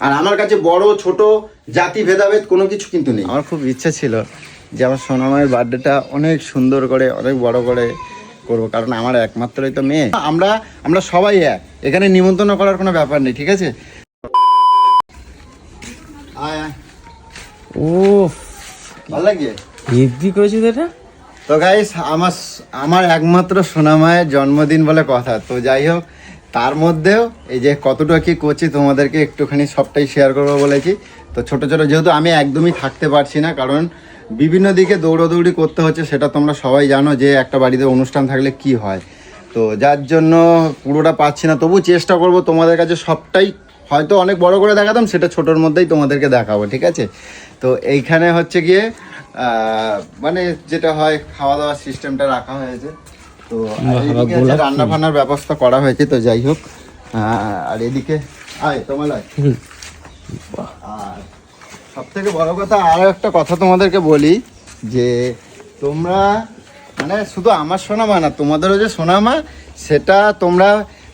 আর আমার কাছে বড় ছোট জাতি ভেদাভেদ কোনো কিছু কিন্তু নেই। আমার খুব ইচ্ছে ছিল যে আমার সোনামায়ের বার্থডেটা অনেক সুন্দর করে অনেক বড় করে করব কারণ আমার একমাত্রই তো মেয়ে। আমরা আমরা সবাই এক। এখানে নিমন্ত্রণ করার কোনো ব্যাপার নেই ঠিক আছে? আয় আয়। ও ভালো লাগছে হেভি করেছিস এটা? তো গাইস আমার আমার একমাত্র সোনামায়ের জন্মদিন বলে কথা তো যাই হোক তার মধ্যেও এই যে কতটা কি করছি তোমাদেরকে একটুখানি সবটাই শেয়ার করব বলেছি তো ছোট ছোট যেহেতু আমি একদমই থাকতে পারছি না, কারণ বিভিন্ন দিকে দৌড়োদৌড়ি করতে হচ্ছে, সেটা তোমরা সবাই জানো যে একটা বাড়িতে অনুষ্ঠান থাকলে কি হয়। তো যার জন্য পুরোটা পাচ্ছি না, তবু চেষ্টা করব তোমাদের কাছে সবটাই হয়তো অনেক বড় করে দেখাতাম, সেটা ছোটোর মধ্যেই তোমাদেরকে দেখাবো, ঠিক আছে? তো এইখানে হচ্ছে গিয়ে মানে যেটা হয়, খাওয়া দাওয়ার সিস্টেমটা রাখা হয়েছে। তো আর রান্না ফান্নার ব্যবস্থা করা হয়েছে তো যাই হোক। আর এদিকে আয় তোমার আর সব থেকে বড় কথা আরও একটা কথা তোমাদেরকে বলি যে তোমরা মানে শুধু আমার সোনামা না তোমাদেরও যে সোনামা সেটা তোমরা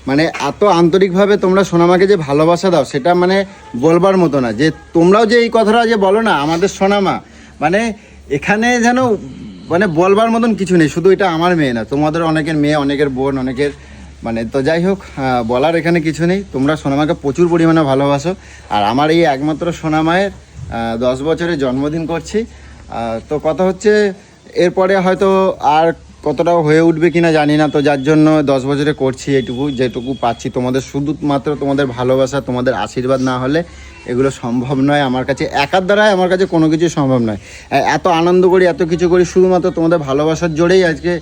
মানে এত আন্তরিকভাবে তোমরা সোনামাকে যে ভালোবাসা দাও সেটা মানে বলবার মতো না। যে তোমরাও যে এই কথাটা যে বলো না আমাদের সোনামা মানে এখানে যেন মানে বলবার মতন কিছু নেই, শুধু এটা আমার মেয়ে না, তোমাদের অনেকের মেয়ে, অনেকের বোন, অনেকের মানে তো যাই হোক বলার এখানে কিছু নেই। তোমরা সোনামাকে প্রচুর পরিমাণে ভালোবাসো। আর আমার এই একমাত্র সোনামায়ের দশ বছরের জন্মদিন করছি। তো কথা হচ্ছে, এরপরে হয়তো আর কতটা হয়ে উঠবে কিনা জানি না, তো যার জন্য দশ বছরে করছি এইটুকু, যেটুকু পাচ্ছি। তোমাদের শুধুমাত্র তোমাদের ভালোবাসা, তোমাদের আশীর্বাদ না হলে এগুলো সম্ভব নয় আমার কাছে। একার দ্বারাই আমার কাছে কোনো কিছু সম্ভব নয়। এত আনন্দ করি, এত কিছু করি, শুধুমাত্র তোমাদের ভালোবাসার জোরেই আজকে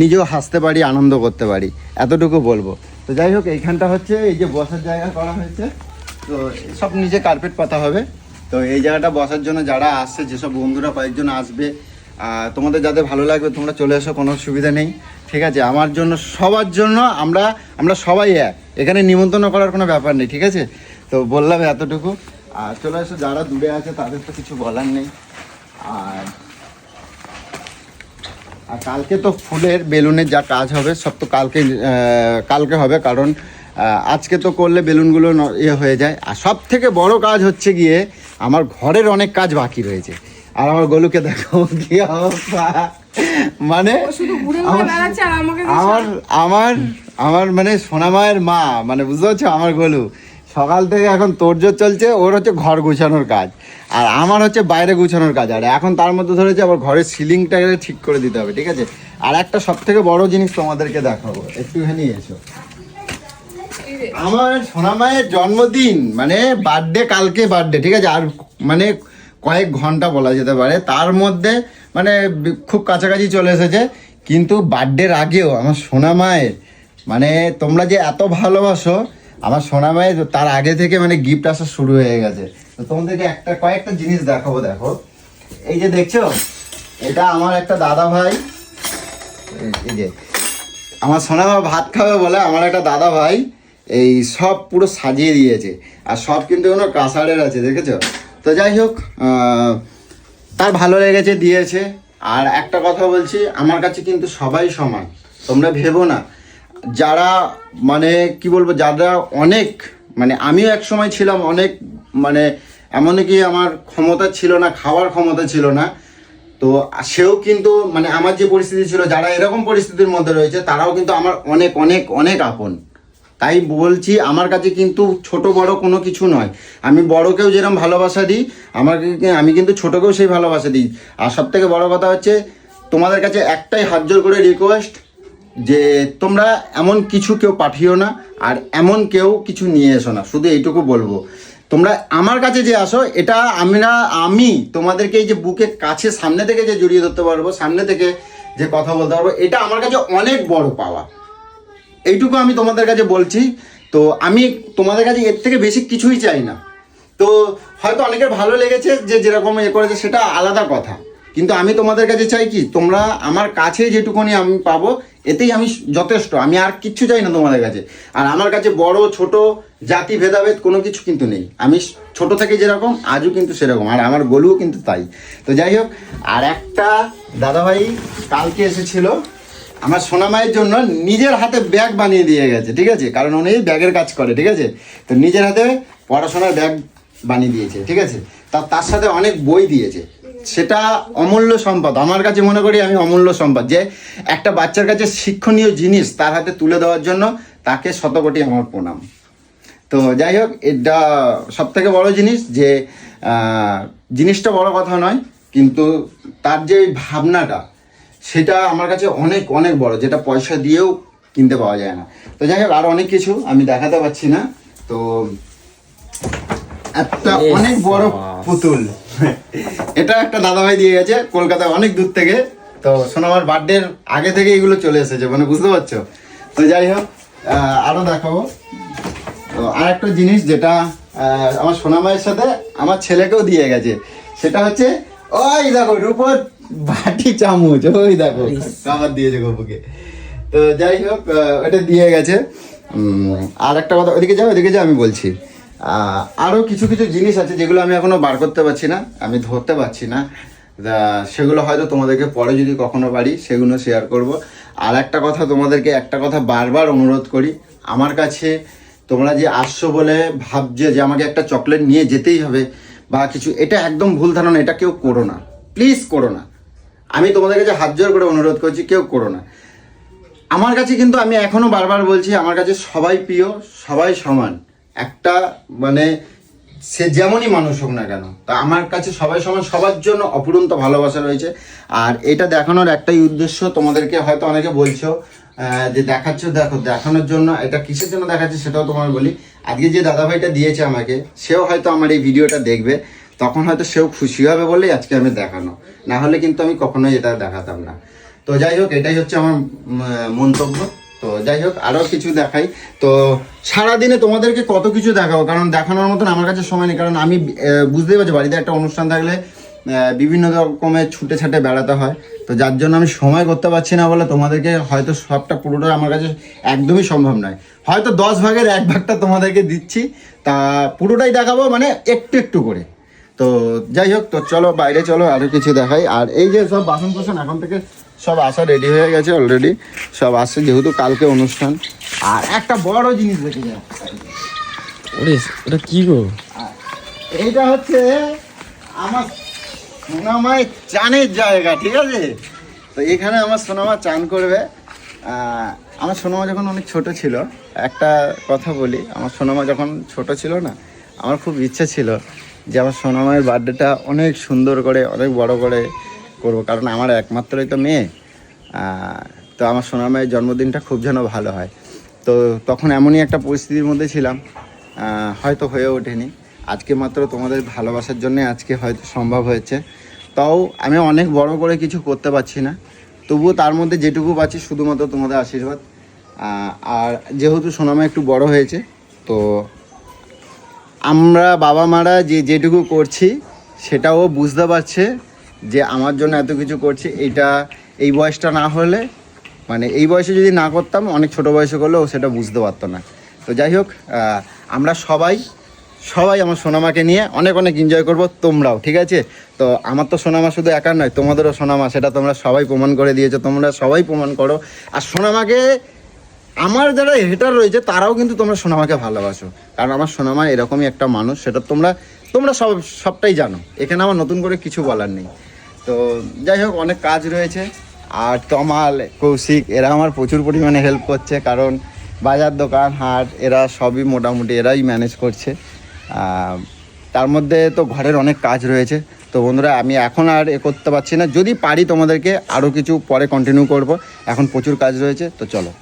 নিজেও হাসতে পারি, আনন্দ করতে পারি। এতটুকু বলব। তো যাই হোক, এইখানটা হচ্ছে, এই যে বসার জায়গা করা হয়েছে। তো সব নিজে কার্পেট পাতা হবে। তো এই জায়গাটা বসার জন্য যারা আসছে, যেসব বন্ধুরা কয়েকজন আসবে তোমাদের যাদের ভালো লাগবে, তোমরা চলে এসো, কোনো অসুবিধা নেই। ঠিক আছে? আমার জন্য, সবার জন্য আমরা আমরা সবাই এক। এখানে নিমন্ত্রণ করার কোনো ব্যাপার নেই, ঠিক আছে? তো বললাম এতটুকু। আর চলে এসো, যারা দূরে আছে, তাদের তো কিছু বলার নেই। আর আর কালকে তো ফুলের বেলুনের যা কাজ হবে, সব তো কালকে কালকে হবে। কারণ আজকে তো করলে বেলুনগুলো ইয়ে হয়ে যায়। আর সব থেকে বড় কাজ হচ্ছে গিয়ে, আমার ঘরের অনেক কাজ বাকি রয়েছে। আর আমার গলুকে দেখো কি অবস্থা। মানে আমার আমার আমার মানে সোনামায়ের মা মানে বুঝতে পারছ আমার গলু। সকাল থেকে এখন তোরজোর চলছে ওর হচ্ছে ঘর গুছানোর কাজ। আর আমার হচ্ছে বাইরে গুছানোর কাজ। আর এখন তার মধ্যে ধরেছে আবার ঘরের সিলিংটাকে ঠিক করে দিতে হবে ঠিক আছে? আর একটা সব থেকে বড় জিনিস তোমাদেরকে দেখাবো একটুখানি এসো। আমার সোনামায়ের জন্মদিন মানে বার্থডে কালকে বার্থডে ঠিক আছে? আর মানে কয়েক ঘণ্টা বলা যেতে পারে। তার মধ্যে মানে খুব কাছাকাছি চলে এসেছে। কিন্তু বার্থডের আগেও আমার সোনা মায়ের মানে তোমরা যে এত ভালোবাসো, আমার সোনা মায়ের তার আগে থেকে মানে গিফট আসা শুরু হয়ে গেছে। তো তোমাদেরকে একটা, কয়েকটা জিনিস দেখাবো, দেখো। এই যে দেখছ, এটা আমার একটা দাদা ভাই। এই- যে, আমার সোনামা ভাত খাবে বলে আমার একটা দাদা ভাই এই সব পুরো সাজিয়ে দিয়েছে। আর সব কিন্তু কোনো কাঁসারের আছে, দেখেছ? তো যাই হোক তার ভালো লেগেছে, দিয়েছে। আর একটা কথা বলছি, আমার কাছে কিন্তু সবাই সমান। তোমরা ভেবো না। যারা মানে কি বলব, যারা অনেক মানে আমিও এক সময় ছিলাম অনেক মানে এমনকি আমার ক্ষমতা ছিল না, খাওয়ার ক্ষমতা ছিল না। তো সেও কিন্তু মানে আমার যে পরিস্থিতি ছিল, যারা এরকম পরিস্থিতির মধ্যে রয়েছে, তারাও কিন্তু আমার অনেক অনেক অনেক আপন। তাই বলছি, আমার কাছে কিন্তু ছোট বড় কোনো কিছু নয়। আমি বড়কেও যেরকম ভালোবাসা দিই, আমাকে আমি কিন্তু ছোটকেও সেই ভালোবাসা দিই। আর সব থেকে বড় কথা হচ্ছে, তোমাদের কাছে একটাই হাত জোর করে রিকোয়েস্ট যে তোমরা এমন কিছু কেউ পাঠিও না, আর এমন কেউ কিছু নিয়ে এসো না। শুধু এইটুকু বলব। তোমরা আমার কাছে যে আসো, এটা আমি না, আমি তোমাদেরকে এই যে বুকে কাছে সামনে থেকে যে জড়িয়ে ধরতে পারব, সামনে থেকে যে কথা বলতে পারব, এটা আমার কাছে অনেক বড় পাওয়া। এইটুকু আমি তোমাদের কাছে বলছি। তো আমি তোমাদের কাছে এর থেকে বেশি কিছুই চাই না। তো হয়তো অনেকের ভালো লেগেছে যে যেরকম এ করেছে সেটা আলাদা কথা। কিন্তু আমি তোমাদের কাছে চাই কি, তোমরা আমার কাছে যেটুকুনি আমি পাবো, এতেই আমি যথেষ্ট। আমি আর কিচ্ছু চাই না তোমাদের কাছে। আর আমার কাছে বড়, ছোট, জাতি, ভেদাভেদ কোনো কিছু কিন্তু নেই। আমি ছোট থেকে যেরকম, আজও কিন্তু সেরকম। আর আমার গলুও কিন্তু তাই। তো যাই হোক, আর একটা দাদাভাই কালকে এসেছিল। আমার সোনামায়ের জন্য নিজের হাতে ব্যাগ বানিয়ে দিয়ে গেছে, ঠিক আছে? কারণ উনি ব্যাগের কাজ করে, ঠিক আছে? তো নিজের হাতে পড়াশোনার ব্যাগ বানিয়ে দিয়েছে, ঠিক আছে? তা তার সাথে অনেক বই দিয়েছে। সেটা অমূল্য সম্পদ। আমার কাছে মনে করি আমি অমূল্য সম্পদ যে একটা বাচ্চার কাছে শিক্ষণীয় জিনিস তার হাতে তুলে দেওয়ার জন্য তাকে শতকোটি আমার প্রণাম। তো যাই হোক, এটা সব থেকে বড় জিনিস যে জিনিসটা বড় কথা নয়, কিন্তু তার যে ভাবনাটা সেটা আমার কাছে অনেক অনেক বড় যেটা পয়সা দিয়েও কিনতে পাওয়া যায় না। তো যাই হোক আর অনেক কিছু আমি দেখাতে পারছি না। তো একটা অনেক বড় পুতুল। এটা একটা দাদাভাই দিয়ে গেছে কলকাতায় অনেক দূর থেকে। তো সোনামার বার্থডের আগে থেকে এগুলো চলে এসেছে মানে বুঝতে পারছ? তো যাই হোক আহ, আরও দেখাবো। তো আর একটা জিনিস যেটা আমার সোনামায়ের সাথে আমার ছেলেকেও দিয়ে গেছে। সেটা হচ্ছে ওই দেখো রূপর বাটি চামচ ওই দেখো। খাবার দিয়েছে গপুকে। তো যাই হোক ওটা দিয়ে গেছে। আর একটা কথা ওদিকে যাও ওদিকে যাও আমি বলছি। আহ, আরও কিছু কিছু জিনিস আছে যেগুলো আমি এখনও বার করতে পারছি না আমি ধরতে পারছি না। সেগুলো হয়তো তোমাদেরকে পরে যদি কখনো পারি সেগুলো শেয়ার করব। আর একটা কথা তোমাদেরকে একটা কথা বারবার অনুরোধ করি আমার কাছে তোমরা যে আসছো বলে ভাবছে যে আমাকে একটা চকলেট নিয়ে যেতেই হবে বা কিছু এটা একদম ভুল ধারণা এটা কেউ করো না। প্লিজ করো না। আমি তোমাদের কাছে হাত জোর করে অনুরোধ করছি, কেউ করো না। আমার কাছে কিন্তু আমি এখনও বারবার বলছি, আমার কাছে সবাই প্রিয়, সবাই সমান। একটা মানে সে যেমনই মানুষ হোক না কেন, তা আমার কাছে সবাই সমান, সবার জন্য অপুরন্ত ভালোবাসা রয়েছে। আর এটা দেখানোর একটাই উদ্দেশ্য, তোমাদেরকে হয়তো অনেকে বলছো যে দেখাচ্ছ, দেখো, দেখানোর জন্য এটা কিসের জন্য দেখাচ্ছে সেটাও তোমার বলি। আজকে যে দাদাভাইটা দিয়েছে আমাকে, সেও হয়তো আমার এই ভিডিওটা দেখবে। তখন হয়তো সেও খুশি হবে বলেই আজকে আমি দেখানো। না হলে কিন্তু আমি কখনোই এটা দেখাতাম না। তো যাই হোক, এটাই হচ্ছে আমার মন্তব্য। তো যাই হোক, আরও কিছু দেখাই। তো সারাদিনে তোমাদেরকে কত কিছু দেখাবো? কারণ দেখানোর মতন আমার কাছে সময় নেই। কারণ আমি বুঝতেই পারছি, বাড়িতে একটা অনুষ্ঠান থাকলে বিভিন্ন রকমের ছুটে ছাটে বেড়াতে হয়। তো যার জন্য আমি সময় করতে পারছি না বলে তোমাদেরকে হয়তো সবটা পুরোটা আমার কাছে একদমই সম্ভব নয়। হয়তো দশ ভাগের এক ভাগটা তোমাদেরকে দিচ্ছি। তা পুরোটাই দেখাবো মানে একটু একটু করে। তো যাই হোক তো চলো বাইরে চলো আরও কিছু দেখাই। আর এই যে সব বাসন কোসন এখন থেকে সব আসা রেডি হয়ে গেছে অলরেডি সব আসছে যেহেতু কালকে অনুষ্ঠান। আর একটা বড় জিনিস দেখে যায় ওরে ওটা কি গো? এইটা হচ্ছে আমার সোনামায় চানের জায়গা ঠিক আছে? তো এখানে আমার সোনামা চান করবে। আমার সোনামা যখন অনেক ছোট ছিল একটা কথা বলি আমার সোনামা যখন ছোট ছিল না আমার খুব ইচ্ছে ছিল। যে আমার সোনামায়ের বার্থডেটা অনেক সুন্দর করে, অনেক বড় করে করব। কারণ আমার একমাত্রই তো মেয়ে। তো আমার সোনামায়ের জন্মদিনটা খুব যেন ভালো হয়। তো তখন এমনই একটা পরিস্থিতির মধ্যে ছিলাম। হয়তো হয়ে ওঠেনি। আজকে মাত্র তোমাদের ভালোবাসার জন্য আজকে হয়তো সম্ভব হয়েছে। তাও আমি অনেক বড় করে কিছু করতে পারছি না। তবুও তার মধ্যে যেটুকু পাচ্ছি শুধুমাত্র তোমাদের আশীর্বাদ। আর যেহেতু সোনামা একটু বড় হয়েছে, তো আমরা বাবা মারা যে যেটুকু করছি, সেটাও বুঝতে পারছে যে আমার জন্য এত কিছু করছে এটা এই বয়সটা না হলে মানে এই বয়সে যদি না করতাম, অনেক ছোট বয়সে করলেও সেটা বুঝতে পারতো না। তো যাই হোক আমরা সবাই সবাই আমার সোনামাকে নিয়ে অনেক অনেক এনজয় করব, তোমরাও, ঠিক আছে? তো আমার তো সোনামা শুধু একার নয়, তোমাদেরও সোনামা, সেটা তোমরা সবাই প্রমাণ করে দিয়েছ, তোমরা সবাই প্রমাণ করো। আর সোনামাকে আমার যারা হেটার রয়েছে, তারাও কিন্তু তোমরা সোনামাকে ভালোবাসো। কারণ আমার সোনামা এরকমই একটা মানুষ, সেটা তোমরা তোমরা সব, সবটাই জানো। এখানে আমার নতুন করে কিছু বলার নেই। তো যাই হোক, অনেক কাজ রয়েছে। আর তমাল, কৌশিক, এরা আমার প্রচুর পরিমাণে হেল্প করছে। কারণ বাজার দোকান, হাট, এরা সবই মোটামুটি এরাই ম্যানেজ করছে। তার মধ্যে তো ঘরের অনেক কাজ রয়েছে। তো বন্ধুরা, আমি এখন আর এ করতে পারছি না। যদি পারি তোমাদেরকে আরও কিছু পরে কন্টিনিউ করব। এখন প্রচুর কাজ রয়েছে, তো চলো।